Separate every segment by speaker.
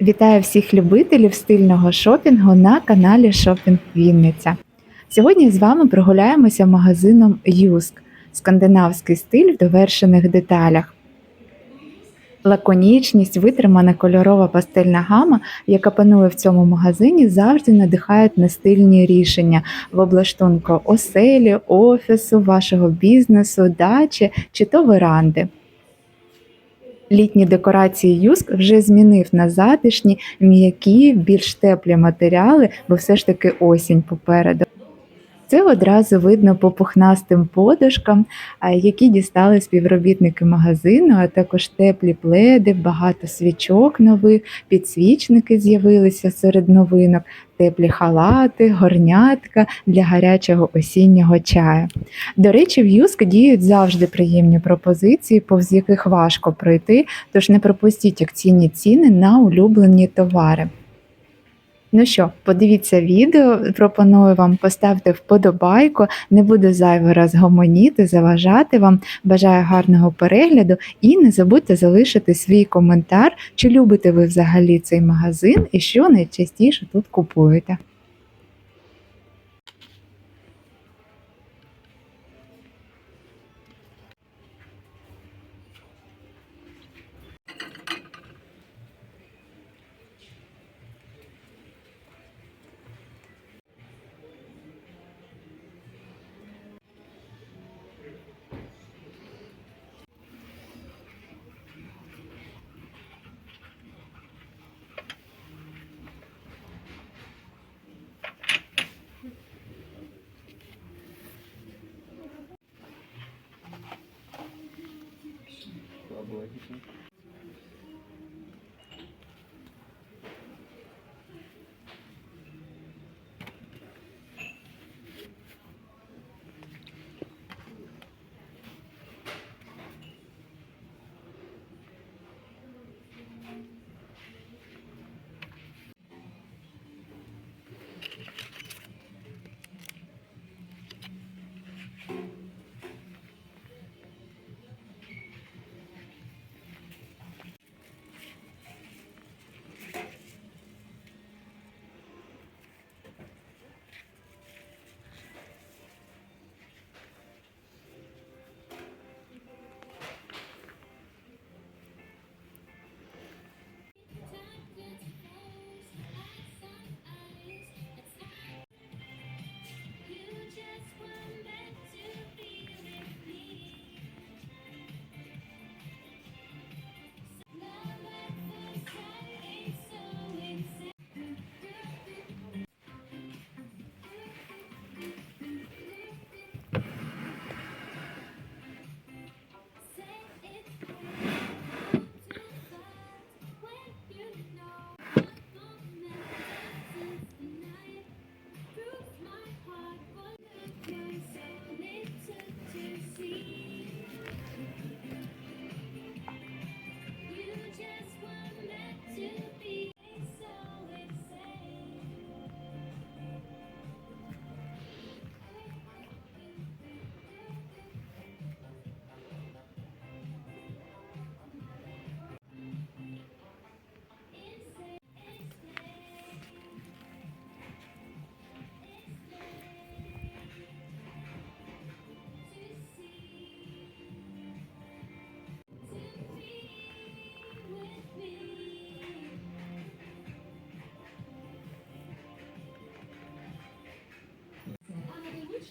Speaker 1: Вітаю всіх любителів стильного шопінгу на каналі Шопінг Вінниця. Сьогодні з вами прогуляємося магазином Юск. Скандинавський стиль в довершених деталях. Лаконічність, витримана кольорова пастельна гама, яка панує в цьому магазині, завжди надихають на стильні рішення в облаштунку оселі, офісу, вашого бізнесу, дачі чи то веранди. Літні декорації Юск вже змінив на затишні, м'які, більш теплі матеріали, бо все ж таки осінь попереду. Це одразу видно по пухнастим подушкам, які дістали співробітники магазину, а також теплі пледи, багато свічок нових, підсвічники з'явилися серед новинок, теплі халати, горнятка для гарячого осіннього чаю. До речі, в Юск діють завжди приємні пропозиції, повз яких важко пройти, тож не пропустіть акційні ціни на улюблені товари. Ну що, подивіться відео, пропоную вам поставити вподобайку, не буду зайво раз гомоніти, заважати вам. Бажаю гарного перегляду і не забудьте залишити свій коментар, чи любите ви взагалі цей магазин і що найчастіше тут купуєте.
Speaker 2: Аналогічний чи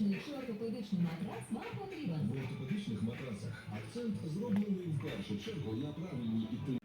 Speaker 2: ортопедичний матрас вам потрібен.
Speaker 3: В ортопедичних матрасах. Акцент зроблений в першу чергу. На правильній і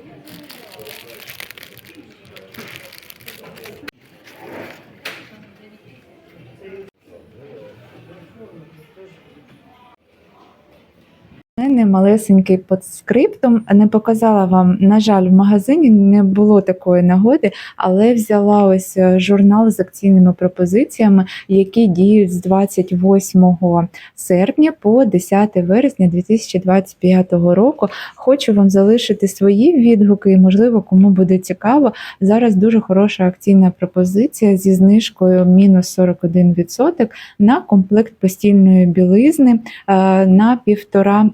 Speaker 1: мене малесенький подскриптум. Не показала вам, на жаль, в магазині не було такої нагоди, але взяла ось е, журнал з акційними пропозиціями, які діють з 28 серпня по 10 вересня 2025 року. Хочу вам залишити свої відгуки, і, можливо, кому буде цікаво. Зараз дуже хороша акційна пропозиція зі знижкою мінус 41% на комплект постільної білизни е, на півтора.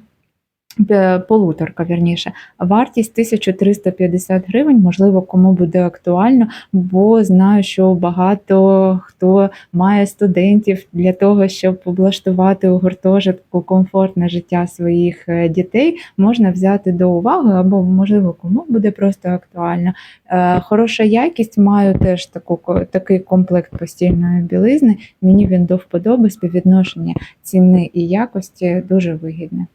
Speaker 1: Е, Полуторка, вірніше, вартість 1350 гривень, можливо, кому буде актуально, бо знаю, що багато хто має студентів для того, щоб облаштувати у гуртожитку комфортне життя своїх е, дітей, можна взяти до уваги, або можливо, кому буде просто актуально. Е, Хороша якість, маю теж таку такий комплект постільної білизни. Мені він до вподоби співвідношення ціни і якості дуже вигідне.